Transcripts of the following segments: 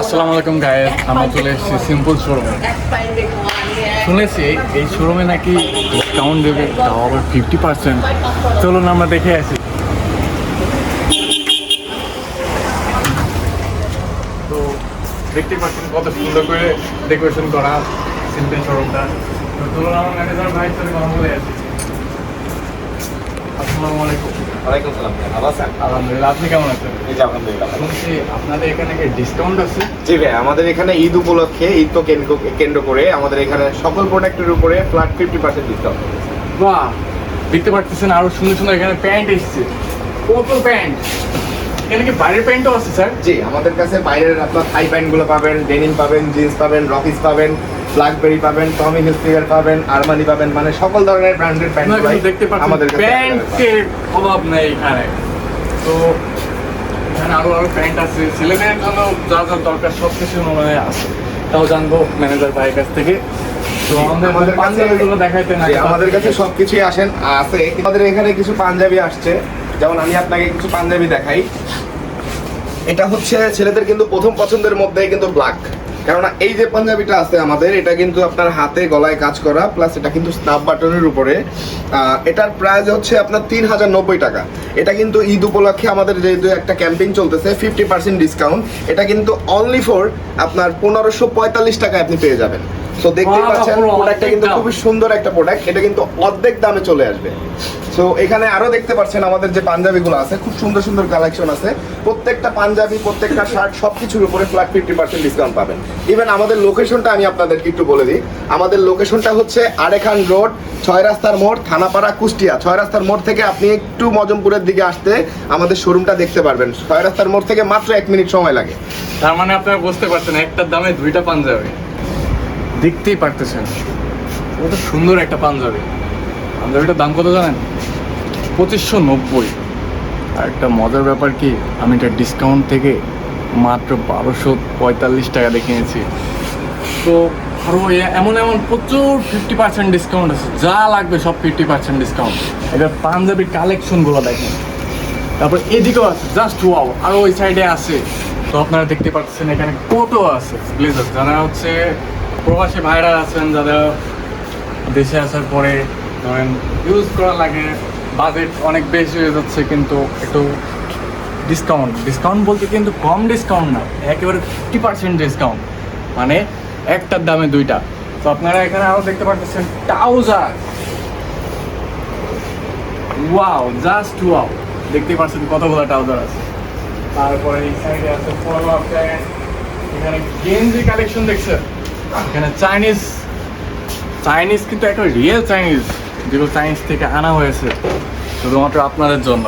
আসসালামু আলাইকুম গায়েস আমরা চলে এসেছি সিম্পল শোরুমে শুনেছি এই শোরুমে নাকি ডিসকাউন্ট দেবে আবার ফিফটি পার্সেন্ট চলুন আমরা দেখে আসি। তো দেখতে পাচ্ছেন কত সুন্দর করে ডেকোরেশন করা সিম্পল শোরুমটা তো চলুন, আমার ভাইয়ের সাথে কথা বলে আসি। আসসালামু আলাইকুম। ওয়ালাইকুম সালাম ভাই ভালো আছেন? আলহামদুলিল্লাহ আপনি কেমন আছেন? এই যে আলহামদুলিল্লাহ শুনছি আপনাদের এখানে কি ডিসকাউন্ট আছে? জি ভাই আমাদের এখানে ঈদ উপলক্ষে ঈদ তো কেন্দ্র কেন্দ্র করে আমাদের এখানে সকল প্রোডাক্টের উপরে ফ্ল্যাট ফিফটি পার্সেন্ট ডিসকাউন্ট বাহ দেখতে পাচ্ছেন আরও সুন্দর সুন্দর এখানে প্যান্ট এসছে। কত প্যান্ট? এখানে কি বাইরের প্যান্টও আছে স্যার? জি আমাদের কাছে বাইরের আপনার থাই প্যান্টগুলো পাবেন ডেনিম পাবেন জিন্স পাবেন রকিস পাবেন ব্ল্যাকবেরি পাবেন টমি হিলফিগার পাবেন আরমানি পাবেন মানে সকল ধরনের ব্র্যান্ডের প্যান্ট দেখতে পাচ্ছেন আমাদের প্যান্টের অভাব নেই এখানে। তো এখানে আরও আরও প্যান্ট আছে। ছেলেদের জন্য যা যা দরকার সব কিছু মনে হয় আছে। তাও জানব ম্যানেজার ভাইয়ের কাছ থেকে। আমাদের কাছে সবকিছুই আসেন আছে। আমাদের এখানে কিছু পাঞ্জাবি আসছে। যেমন আমি আপনাকে কিছু পাঞ্জাবি দেখাই। এটা হচ্ছে ছেলেদের কিন্তু প্রথম পছন্দের মধ্যে কিন্তু ব্ল্যাক কেননা এই যে পাঞ্জাবিটা আছে আমাদের, এটা কিন্তু আপনার হাতে গলায় কাজ করা প্লাস এটা কিন্তু স্নাপ বাটনের উপরে। এটার প্রাইস হচ্ছে আপনার তিন হাজার নব্বই টাকা। এটা কিন্তু ঈদ উপলক্ষে আমাদের যেহেতু একটা ক্যাম্পেইন চলতেছে ফিফটি পার্সেন্ট ডিসকাউন্ট এটা কিন্তু অনলি ফর আপনার পনেরোশো পঁয়তাল্লিশ টাকায় আপনি পেয়ে যাবেন। তো দেখতেই পাচ্ছেন প্রোডাক্টটা কিন্তু খুবই সুন্দর একটা প্রোডাক্ট এটা কিন্তু অর্ধেক দামে চলে আসবে। সো এখানে আরও দেখতে পাচ্ছেন আমাদের যে পাঞ্জাবিগুলো আছে খুব সুন্দর সুন্দর কালেকশন আছে। প্রত্যেকটা পাঞ্জাবি প্রত্যেকটা শার্ট সবকিছুর উপরে ফ্ল্যাট ফিফটি পার্সেন্ট ডিসকাউন্ট পাবেন। ইভেন আমাদের লোকেশনটা আমি আপনাদেরকে একটু বলে দিই। আমাদের লোকেশনটা হচ্ছে আরেখান রোড ছয় রাস্তার মোড় থানাপাড়া কুষ্টিয়া। ছয় রাস্তার মোড় থেকে আপনি একটু মজমপুরের দিকে আসতে আমাদের শোরুমটা দেখতে পারবেন। ছয় রাস্তার মোড় থেকে মাত্র এক মিনিট সময় লাগে। তার মানে আপনারা বুঝতে পারছেন একটার দামে দুইটা পাঞ্জাবি। দেখতেই পারতেছেন। ওটা সুন্দর একটা পাঞ্জাবি। পাঞ্জাবিটার দাম কত জানেন? পঁচিশশো নব্বই। আর একটা মজার ব্যাপার কি, আমি এটা ডিসকাউন্ট থেকে মাত্র বারোশো পঁয়তাল্লিশ টাকা দেখিয়েছি তো আরও এমন এমন প্রচুর ফিফটি পার্সেন্ট ডিসকাউন্ট আছে, যা লাগবে সব ফিফটি পার্সেন্ট ডিসকাউন্ট এটা পাঞ্জাবির কালেকশনগুলো দেখেন। তারপর এদিকেও আছে জাস্ট ওয়াও আর ওই সাইডে আছে। তো আপনারা দেখতে পাচ্ছেন এখানে কোটও আছে ব্লেজার যারা হচ্ছে প্রবাসী ভাইরা আছেন যাদের দেশে আসার পরে ধরেন ইউজ করা লাগে বাজেট অনেক বেশি হয়ে যাচ্ছে কিন্তু একটু ডিসকাউন্ট ডিসকাউন্ট বলতে কিন্তু কম ডিসকাউন্ট না, একেবারে ফিফটি পার্সেন্ট ডিসকাউন্ট মানে একটার দামে দুইটা। তো আপনারা এখানে আরও দেখতে পাচ্ছেন ট্রাউজার ওয়াও জাস্ট ওয়াও দেখতে পাচ্ছেন কতগুলো ট্রাউজার আছে। তারপরে এই সাইডে আছে ফলো প্যান্ট এখানে গেঞ্জি কালেকশন দেখছেন। এখানে চাইনিজ চাইনিজ কিন্তু একটা রিয়েল চাইনিজ যেগুলো চাইনিজ থেকে আনা হয়েছে, শুধুমাত্র আপনাদের জন্য।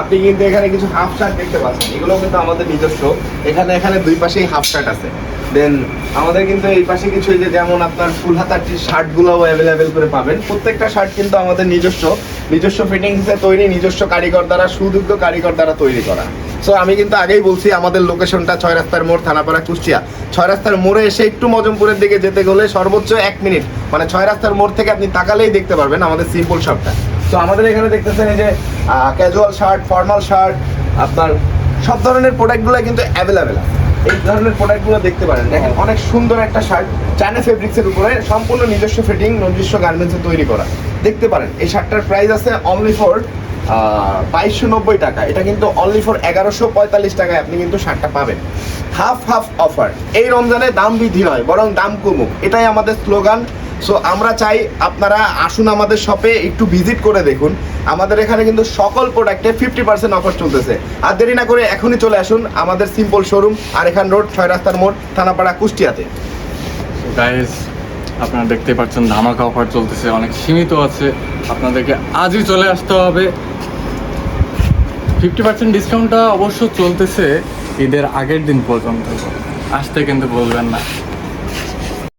আপনি কিন্তু এখানে কিছু হাফ শার্ট দেখতে পাচ্ছেন। এগুলো কিন্তু আমাদের নিজস্ব। এখানে এখানে দুই পাশেই হাফ শার্ট আছে। দেন আমাদের কিন্তু এই পাশে কিছু যে যেমন আপনার ফুল হাতার যে শার্টগুলোও অ্যাভেলেবেল করে পাবেন। প্রত্যেকটা শার্ট কিন্তু আমাদের নিজস্ব। নিজস্ব ফিটিংসে তৈরি, নিজস্ব কারিগর দ্বারা সুযোগ্য কারিগর দ্বারা তৈরি করা। সো আমি কিন্তু আগেই বলছি আমাদের লোকেশনটা ছয় রাস্তার মোড় থানাপাড়া কুষ্টিয়া। ছয় রাস্তার মোড়ে এসে একটু মজমপুরের দিকে যেতে গেলে সর্বোচ্চ এক মিনিট। মানে ছয় রাস্তার মোড় থেকে আপনি তাকালেই দেখতে পারবেন আমাদের সিম্পল শপটা তো আমাদের এখানে দেখতেছেন এই যে ক্যাজুয়াল শার্ট ফর্মাল শার্ট আপনার সব ধরনের প্রোডাক্টগুলো কিন্তু অ্যাভেলেবেল আছে। এই ধরনের প্রোডাক্টগুলো দেখতে পারেন। দেখেন অনেক সুন্দর একটা শার্ট চায়না ফেব্রিক্সের উপরে সম্পূর্ণ নিজস্ব ফিটিং নিজস্ব গার্মেন্টসে তৈরি করা। দেখতে পারেন এই শার্টটার প্রাইস আছে অনলি ফর বাইশশো নব্বই টাকা। এটা কিন্তু অনলি ফর এগারোশো পঁয়তাল্লিশ টাকায় আপনি কিন্তু শার্টটা পাবেন। হাফ হাফ অফার এই রমজানে দাম বৃদ্ধি নয়, বরং দাম কমুক। এটাই আমাদের স্লোগান। সো আমরা চাই আপনারা আসুন আমাদের শপে একটু ভিজিট করে দেখুন। আমাদের এখানে কিন্তু সকল প্রোডাক্টে ফিফটি পার্সেন্ট অফার চলতেছে। আর দেরি না করে এখনই চলে আসুন আমাদের সিম্পল শোরুম আর এখান রোড ছয় রাস্তার মোড়, থানাপাড়া, কুষ্টিয়াতে। গাইস আপনারা দেখতে পাচ্ছেন ধামাকা অফার চলতেছে, অনেক সীমিত আছে। আপনাদেরকে আজই চলে আসতে হবে। ফিফটি পার্সেন্ট ডিসকাউন্টটা অবশ্য চলতেছে ঈদের আগের দিন পর্যন্ত। আসতে কিন্তু বলবেন না।